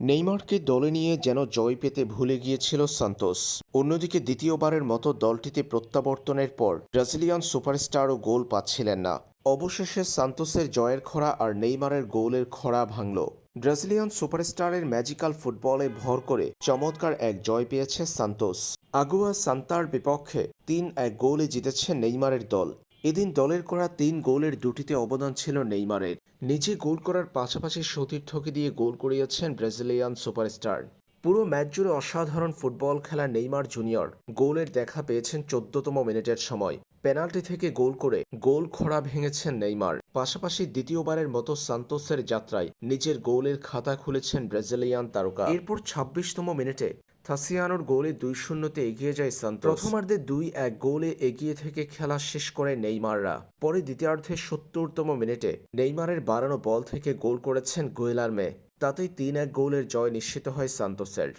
নেইমারকে দলে নিয়ে যেন জয় পেতে ভুলে গিয়েছিল সান্তোস। অন্যদিকে দ্বিতীয়বারের মতো দলটিতে প্রত্যাবর্তনের পর ব্রাজিলিয়ান সুপারস্টারও গোল পাচ্ছিলেন না। অবশেষে সান্তোসের জয়ের খরা আর নেইমারের গোলের খরা ভাঙল। ব্রাজিলিয়ান সুপারস্টারের ম্যাজিক্যাল ফুটবলে ভর করে চমৎকার এক জয় পেয়েছে সান্তোস। আগুয়া সান্তার বিপক্ষে তিন এক গোলে জিতেছে নেইমারের দল। এদিন দলের করা তিন গোলের দুটিতে অবদান ছিল নেইমারের। নিজে গোল করার পাশাপাশি সতীর্থকে দিয়ে গোল করিয়েছেন ব্রাজিলিয়ান সুপারস্টার। পুরো ম্যাচ জুড়ে অসাধারণ ফুটবল খেলা নেইমার জুনিয়র। গোলের দেখা পেয়েছেন চোদ্দতম মিনিটের সময়। পেনাল্টি থেকে গোল করে গোল খরা ভেঙেছেন নেইমার। পাশাপাশি দ্বিতীয়বারের মতো সান্তোসের যাত্রায় নিজের গোলের খাতা খুলেছেন ব্রাজিলিয়ান তারকা। এরপর ছাব্বিশতম মিনিটে থাসিয়ানোর গোলে দুই শূন্যতে এগিয়ে যায় সান্তোস। প্রথমার্ধে দুই এক গোলে এগিয়ে থেকে খেলা শেষ করে নেইমাররা। পরে দ্বিতীয়ার্ধে সত্তরতম মিনিটে নেইমারের বাড়ানো বল থেকে গোল করেছেন গোয়েলার মে তাতেই তিন এক গোলের জয় নিশ্চিত হয় সান্তোসের।